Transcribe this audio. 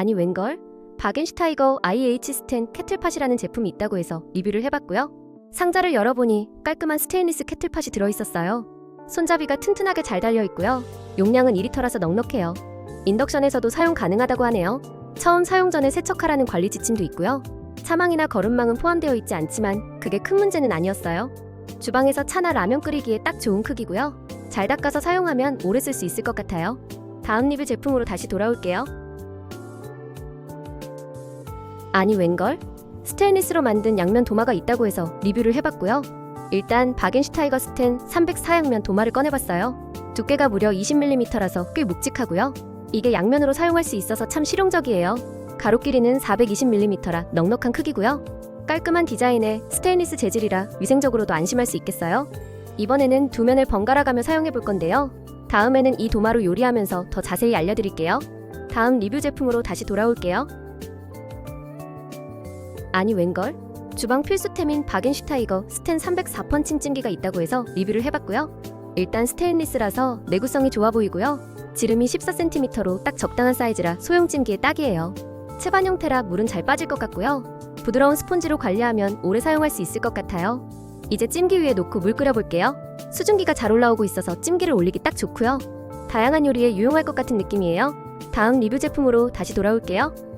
아니 웬걸? 바겐슈타이거 IH 스텐 캐틀팟이라는 제품이 있다고 해서 리뷰를 해봤고요. 상자를 열어보니 깔끔한 스테인리스 캐틀팟이 들어있었어요. 손잡이가 튼튼하게 잘 달려있고요. 용량은 2리터라서 넉넉해요. 인덕션에서도 사용 가능하다고 하네요. 처음 사용 전에 세척하라는 관리 지침도 있고요. 차망이나 거름망은 포함되어 있지 않지만 그게 큰 문제는 아니었어요. 주방에서 차나 라면 끓이기에 딱 좋은 크기고요. 잘 닦아서 사용하면 오래 쓸 수 있을 것 같아요. 다음 리뷰 제품으로 다시 돌아올게요. 아니 웬걸? 스테인리스로 만든 양면 도마가 있다고 해서 리뷰를 해봤고요. 일단 바겐슈타이거 스텐 304양면 도마를 꺼내봤어요. 두께가 무려 20mm라서 꽤 묵직하고요. 이게 양면으로 사용할 수 있어서 참 실용적이에요. 가로 길이는 420mm라 넉넉한 크기고요. 깔끔한 디자인에 스테인리스 재질이라 위생적으로도 안심할 수 있겠어요. 이번에는 두 면을 번갈아 가며 사용해 볼 건데요. 다음에는 이 도마로 요리하면서 더 자세히 알려드릴게요. 다음 리뷰 제품으로 다시 돌아올게요. 아니 웬걸? 주방 필수템인 바겐슈타이거 스텐 304펀 칭 찜기가 있다고 해서 리뷰를 해봤고요. 일단 스테인리스라서 내구성이 좋아 보이고요. 지름이 14cm로 딱 적당한 사이즈라 소형 찜기에 딱이에요. 채반 형태라 물은 잘 빠질 것 같고요. 부드러운 스폰지로 관리하면 오래 사용할 수 있을 것 같아요. 이제 찜기 위에 놓고 물 끓여볼게요. 수증기가 잘 올라오고 있어서 찜기를 올리기 딱 좋고요. 다양한 요리에 유용할 것 같은 느낌이에요. 다음 리뷰 제품으로 다시 돌아올게요.